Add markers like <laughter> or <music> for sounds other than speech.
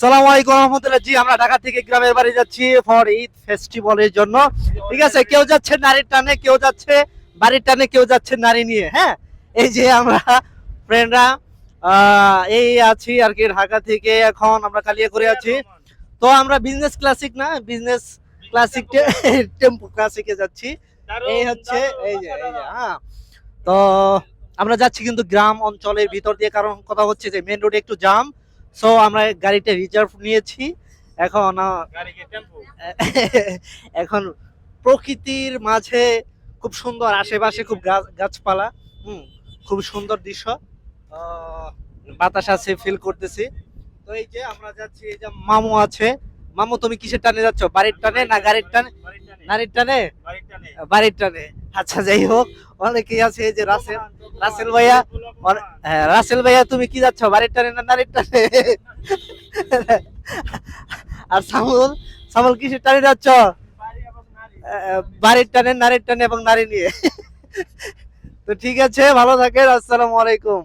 সালাম আলাইকুম রহমতুল্লাহ। জি, আমরা ঢাকা থেকে গ্রামের বাড়ি যাচ্ছি ফর ঈদ ফেস্টিভ্যালের জন্য। ঠিক আছে, কেউ যাচ্ছে নারীর টানে, কেউ যাচ্ছে বাড়ির টানে, কেউ যাচ্ছে নারী নিয়ে হ্যাঁ? এই যে আমরা ফ্রেন্ডরা এই আছি আর কি ঢাকা থেকে, এখন আমরা কালিয়া করে আছি। তো আমরা বিজনেস ক্লাসিক না বিজনেস ক্লাসিক টেম্পো ক্লাসিকে যাচ্ছি। এই হচ্ছে, এই যে এই যে হ্যাঁ। তো আমরা যাচ্ছি কিন্তু গ্রাম অঞ্চলের ভিতর দিয়ে, কারণ কথা হচ্ছে যে মেন রোডে একটু জাম সো আমরা গাড়িটা রিজার্ভ নিয়েছি। এখন <laughs> এখন প্রকৃতির মাঝে খুব সুন্দর আশেপাশে খুব গাছ- গাছপালা হুম খুব সুন্দর দৃশ্য। বাতাস আছে ফিল করতেছি। তো এই যে আমরা যাচ্ছি এই যে মামু আছে। মামু তুমি কিসের টানে যাচ্ছ? বাড়ির টানে না গাড়ির টানে? নারীর টানে? বাড়ির টানে। আচ্ছা যাই হোক অনেকেই আছে এই যে রাসেল। রাসেল ভাইয়া হ্যাঁ রাসেল ভাইয়া, তুমি কি যাচ্ছ? বাড়ির টানে না নারীর টানে? আর সামুল সামুল, কিসের টানে যাচ্ছ? বাড়ির টানে, নারীর টানে এবং নারী নিয়ে। তো ঠিক আছে, ভালো থাকেন, আসসালামু আলাইকুম।